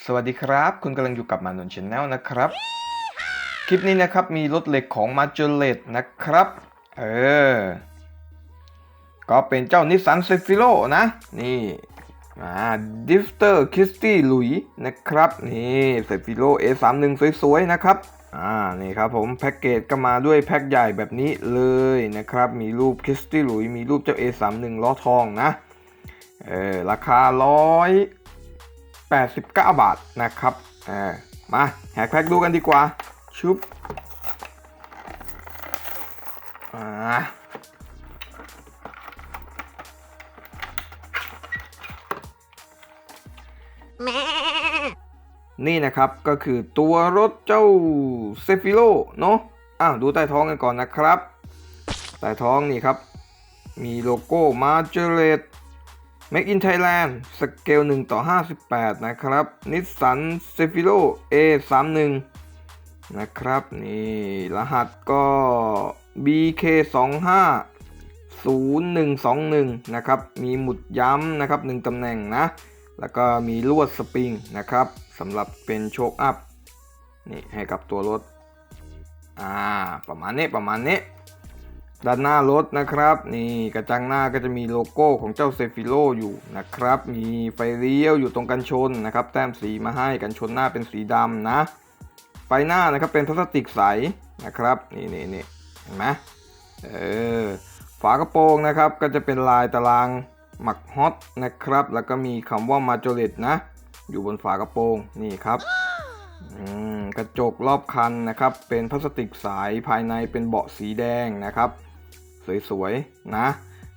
สวัสดีครับ คุณกำลังอยู่กับมานนชแนลนะครับ คลิปนี้นะครับมีรถเหล็กของมาเจเลตนะครับ เออ ก็เป็นเจ้านิสสันเซฟิโลนะ นี่อาดิฟเตอร์คิสตี้ลุยนะครับ นี่เซฟิโล A31 สวยๆนะครับ อ่า นี่ครับผมแพ็กเกจก็มาด้วยแพ็กใหญ่แบบนี้เลยนะครับ มีรูปคิสตี้ลุย มีรูปเจ้า A31 ล้อทองนะ เออ ราคาร้อย 89 บาทนะครับมาแฮกแพ็กดูกันดีกว่า ชุบอ่านี่นะครับก็คือตัวรถเจ้าเซฟิโลเนาะอ้าวดูใต้ท้องกันก่อนนะครับ ใต้ท้องนี่ครับ มีโลโก้มาเจเลต Make in Thailand สเกล1ต่อ 58 นะครับ Nissan c e p h i l o A31 นะครับ นี่ รหัสก็ BK25 0121 นะครับ มีหมุดย้ำนะครับ 1ตำแหน่งนะ แล้วก็มีลวดสปริงนะครับสำหรับเป็นโชคอัพ นี่ ให้กับตัวรถ อ่า ประมาณนี้ประมาณนี้ ด้านหน้ารถนะครับนี่กระจังหน้าก็จะมีโลโก้ของเจ้าเซฟิโลอยู่นะครับ มีไฟเลี้ยวอยู่ตรงกันชนนะครับ แต้มสีมาให้กันชนหน้าเป็นสีดำนะ ไฟหน้านะครับเป็นพลาสติกใสนะครับนี่นี่นี่เห็นไหมเออฝากระโปรงนะครับก็จะเป็นลายตารางหมักฮอตนะครับ แล้วก็มีคำว่ามาโจเลตนะ อยู่บนฝากระโปรงนี่ครับกระจกรอบคันนะครับ เป็นพลาสติกใสภายในเป็นเบาะสีแดงนะครับ สวยๆนะ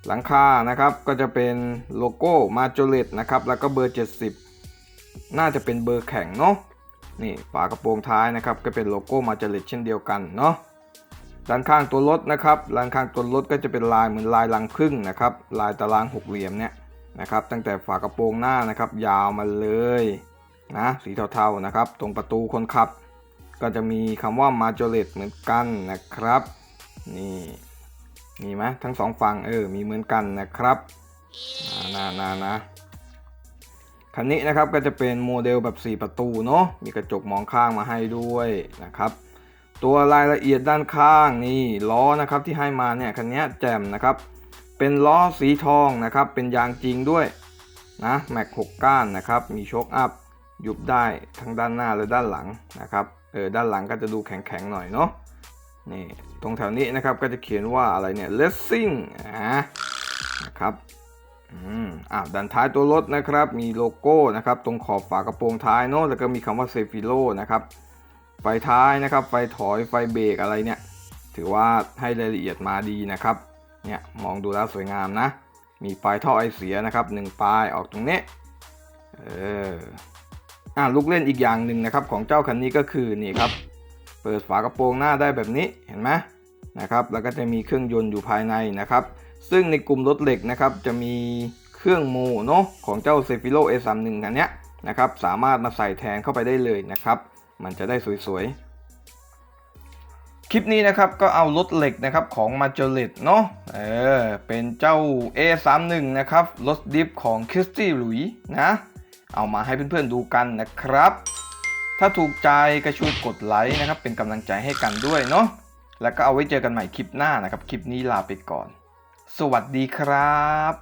หลังคานะครับก็จะเป็นโลโก้มาโจเลตนะครับแล้วก็เบอร์ 70 น่าจะเป็นเบอร์แข็งเนาะนี่ฝากระโปรงท้ายนะครับก็เป็นโลโก้มาโจเลตเช่นเดียวกันเนาะด้านข้างตัวรถนะครับด้านข้างตัวรถก็จะเป็นลายเหมือนลายลังพึ่งนะครับลายตารางหกเหลี่ยมเนี่ยนะครับตั้งแต่ฝากระโปรงหน้านะครับยาวมาเลยนะสีเทาๆนะครับตรงประตูคนขับ ก็จะมีคำว่ามาโจเลตเหมือนกันนะครับนี่ มีไหมทั้งสองฝั่งเออมีเหมือนกันนะครับนะนะนะคันนี้นะครับก็จะเป็นโมเดลแบบ 4 ประตูเนาะมีกระจกมองข้างมาให้ด้วยนะครับ ตัวรายละเอียดด้านข้างนี่ล้อนะครับที่ให้มาเนี่ยคันนี้แจ่มนะครับ เป็นล้อสีทองนะครับ เป็นยางจริงด้วยนะแม็กหกก้านนะครับ มีโชคอัพยุบได้ทั้งด้านหน้าและด้านหลังนะครับเออด้านหลังก็จะดูแข็งๆหน่อยเนาะ นี่ตรงแถวนี้นะครับก็จะเขียนว่าอะไรเนี่ย racing อ่านะครับอืมอ่าด้านท้ายตัวรถนะครับ มีโลโก้นะครับ ตรงขอบฝากระโปรงท้ายเนาะแล้วก็มีคำว่า s e f i l o นะครับ ไฟท้ายนะครับ ไฟถอยไฟเบรกอะไรเนี่ย ถือว่าให้รายละเอียดมาดีนะครับ เนี่ยมองดูแล้วสวยงามนะ มีปลายท่อไอเสียนะครับหนึ่งปลายออกตรงนี้ เอออ่าลูกเล่นอีกอย่างหนึ่งนะครับ ของเจ้าคันนี้ก็คือนี่ครับ เปิดฝากระโปรงหน้าได้แบบนี้เห็นไหมนะครับแล้วก็จะมีเครื่องยนต์อยู่ภายในนะครับ ซึ่งในกลุ่มรถเหล็กนะครับจะมีเครื่องโมเนาะของเจ้า c e f i l o A31 อันเนี้ยนะครับสามารถมาใส่แทนเข้าไปได้เลยนะครับ มันจะได้สวยๆ คลิปนี้นะครับก็เอารถเหล็กนะครับของ m a j o l e t เนาะเออเป็นเจ้า A31 นะครับรถดิฟของ k i s t y หลุยนะเอามาให้เพื่อนๆดูกันนะครับ ถ้าถูกใจก็ช่วยกดไลค์นะครับ เป็นกำลังใจให้กันด้วยเนาะแล้วก็เอาไว้เจอกันใหม่คลิปหน้านะครับ คลิปนี้ลาไปก่อน สวัสดีครับ